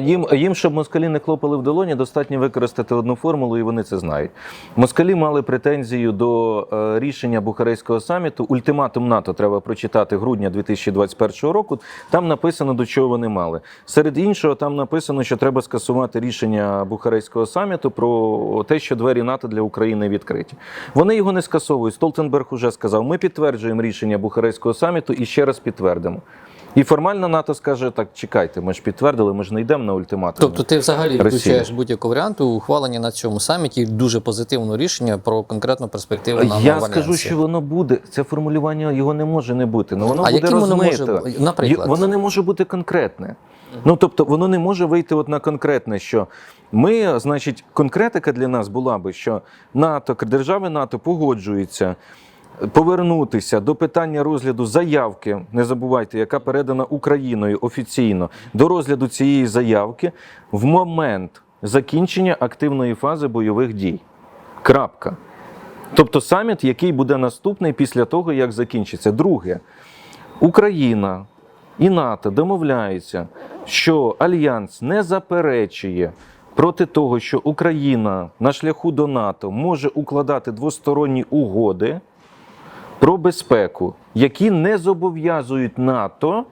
Їм, їм, щоб москалі не хлопали в долоні, достатньо використати одну формулу, і вони це знають. Москалі мали претензію до е, рішення Бухарейського саміту. Ультиматум НАТО треба прочитати грудня 2021 року. Там написано, до чого вони мали. Серед іншого, там написано, що треба скасувати рішення Бухарейського саміту про те, що двері НАТО для України відкриті. Вони його не скасовують. Столтенберг уже сказав: ми підтверджуємо рішення Бухарейського саміту і ще раз підтвердимо. І формально НАТО скаже: так, чекайте, ми ж підтвердили, ми ж не йдемо на ультиматум. Тобто ти взагалі включаєш будь-яку варіанту ухвалення на цьому саміті дуже позитивне рішення про конкретну перспективу на Я скажу, що воно буде. Це формулювання його не може не бути. Ну воно А буде може наприклад? Воно не може бути конкретне. Ну тобто, воно не може вийти от на конкретне, що ми, значить, конкретика для нас була би, що НАТО, держави НАТО погоджуються. Повернутися до питання розгляду заявки, не забувайте, яка передана Україною офіційно до розгляду цієї заявки в момент закінчення активної фази бойових дій. Крапка. Тобто саміт, який буде наступний після того, як закінчиться. Друге, Україна і НАТО домовляються, що Альянс не заперечує проти того, що Україна на шляху до НАТО може укладати двосторонні угоди про безпеку, які не зобов'язують НАТО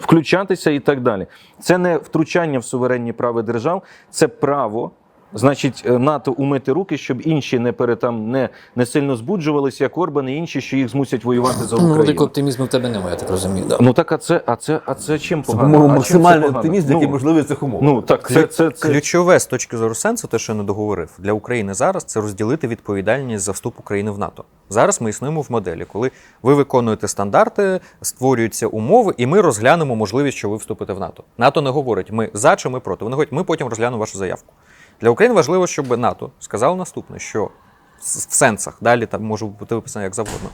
включатися і так далі. Це не втручання в суверенні права держав, це право. Значить, е, НАТО умити руки, щоб інші не пере, там, не, не сильно збуджувалися, як Орбан і інші, що їх змусять воювати за Ну, великого оптимізму в тебе немає, я так розумію. Да. Ну так, а це, а це, а це чим погано? по-моєму, А чим максимальний це погано? оптимізм, який ну, можливий в цих умовах. Ну так, це, це, це, Ключове з точки зору сенсу, те, що я не договорив, для України зараз це розділити відповідальність за вступ України в НАТО. Зараз ми існуємо в моделі, коли ви виконуєте стандарти, створюються умови, і ми розглянемо можливість, що ви вступите в НАТО. НАТО не говорить, ми за чи ми проти. Вони говорять, ми потім розглянемо вашу заявку. Для України важливо, щоб НАТО сказало наступне, що в сенсах далі там може бути виписано як завгодно.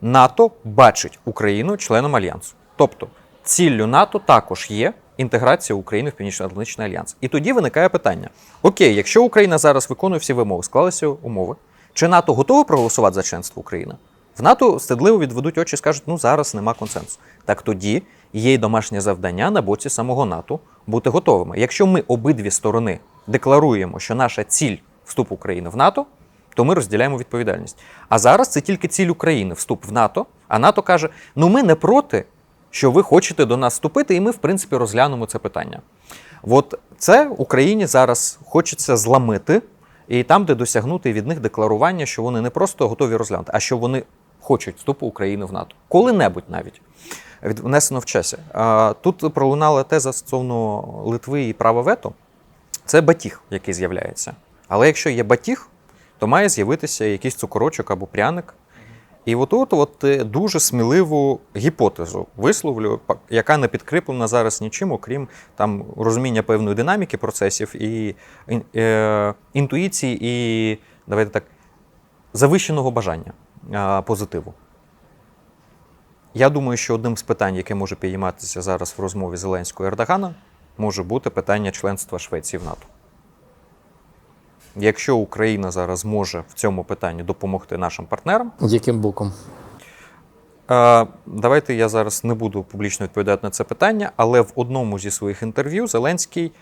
НАТО бачить Україну членом альянсу. Тобто ціллю НАТО також є інтеграція України в Північно-Атлантичний альянс. І тоді виникає питання: окей, якщо Україна зараз виконує всі вимоги, склалися умови, чи НАТО готове проголосувати за членство України? В НАТО стидливо відведуть очі і скажуть, ну зараз нема консенсусу. Так тоді є й домашнє завдання на боці самого НАТО бути готовими. Якщо ми обидві сторони декларуємо, що наша ціль вступ України в НАТО, то ми розділяємо відповідальність. А зараз це тільки ціль України вступ в НАТО. А НАТО каже: ну ми не проти, що ви хочете до нас вступити, і ми, в принципі, розглянемо це питання. От це Україні зараз хочеться зламити, і там, де досягнути від них декларування, що вони не просто готові розглянути, а що вони хочуть вступу України в НАТО. Коли-небудь навіть від- внесено в часі. Тут пролунала теза стосовно Литви і права вето. Це батіг, який з'являється. Але якщо є батіг, то має з'явитися якийсь цукорочок або пряник. І отут от е, дуже сміливу гіпотезу висловлю, яка не підкріплена зараз нічим, окрім там розуміння певної динаміки процесів і е, інтуїції, і давайте так, завищеного бажання позитиву. Я думаю, що одним з питань, яке може підійматися зараз в розмові Зеленського і Ердогана, може бути питання членства Швеції в НАТО. Якщо Україна зараз може в цьому питанні допомогти нашим партнерам, Яким боком? Е, Давайте я зараз не буду публічно відповідати на це питання, але в одному зі своїх інтерв'ю Зеленський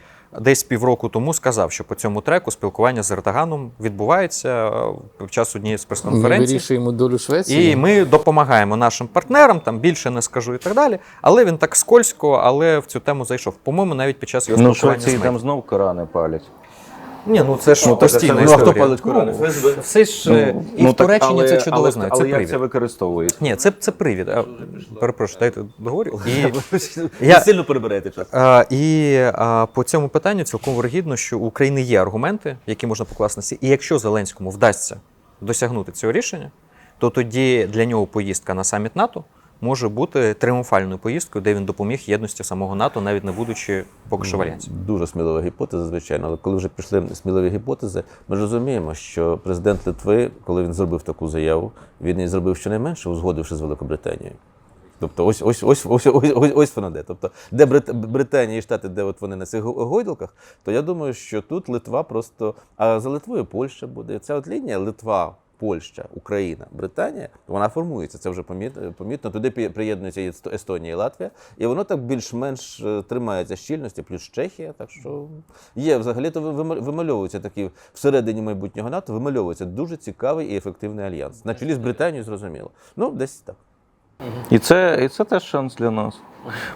десь півроку тому сказав, що по цьому треку спілкування з Ертаганом відбувається е, під час однієї з прес-конференцій. вирішуємо долю Швеції. І ми допомагаємо нашим партнерам, там більше не скажу і так далі. Але він так скользько, але в цю тему зайшов. По-моєму, навіть під час його ну, спілкування Швеції з там знов Корани палять. Ні, ну це ж Ну, постійна це- Ну, а хто палить Корани? ФСБ? Все ж е, і в так, Туреччині але- це чудово але, знають. Але Це як привід. це використовують? Ні, це, це привід. А, Перепрошую, дайте договорю. І, Я- сильно перебираєте час. а, і а, по цьому питанню цілком вирогідно, що у України є аргументи, які можна покласти на стіл. І якщо Зеленському вдасться досягнути цього рішення, то тоді для нього поїздка на саміт НАТО може бути тріумфальною поїздкою, де він допоміг єдності самого НАТО, навіть не будучи поки що в. Дуже смілива гіпотеза, звичайно. Але коли вже пішли сміливі гіпотези, ми розуміємо, що президент Литви, коли він зробив таку заяву, він її зробив щонайменше, узгодивши з Великобританією. Тобто ось ось ось ось ось ось, ось воно де. Тобто, де Брит... Британія і Штати, де от вони на цих го- гойдалках, то я думаю, що тут Литва просто. А за Литвою Польща буде. Ця от лінія Литва, Польща, Україна, Британія, вона формується. Це вже помітно. Туди приєднуються Естонія і Латвія, і воно так більш-менш е, тримається щільності, плюс Чехія. Так що є взагалі то вимальовується такі всередині майбутнього НАТО, вимальовується дуже цікавий і ефективний альянс. На чолі з Британією, зрозуміло. Ну, десь так. І це, і це теж шанс для нас.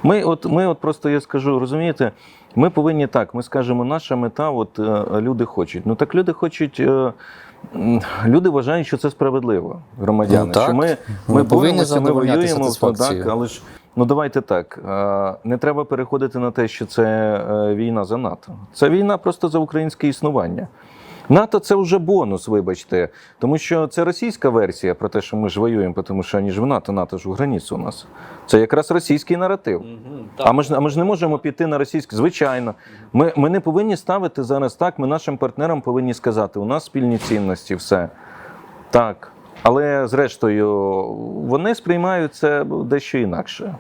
Ми от, ми от просто я скажу, розумієте, ми повинні так, ми скажемо, наша мета, от е, люди хочуть. Ну так люди хочуть. Люди вважають, що це справедливо, громадяни. Ну, так. що ми, Ми боремося, ми воюємо, так, але ж ну давайте так. Не треба переходити на те, що це е, війна за НАТО. Це війна просто за українське існування. НАТО це вже бонус, вибачте, тому що це російська версія про те, що ми ж воюємо, тому що аніж в НАТО, НАТО ж у границю у нас. Це якраз російський наратив. А ми ж а ми ж не можемо піти на російське. Звичайно, ми, ми не повинні ставити зараз так. Ми нашим партнерам повинні сказати, у нас спільні цінності, все так. Але зрештою, вони сприймають це дещо інакше.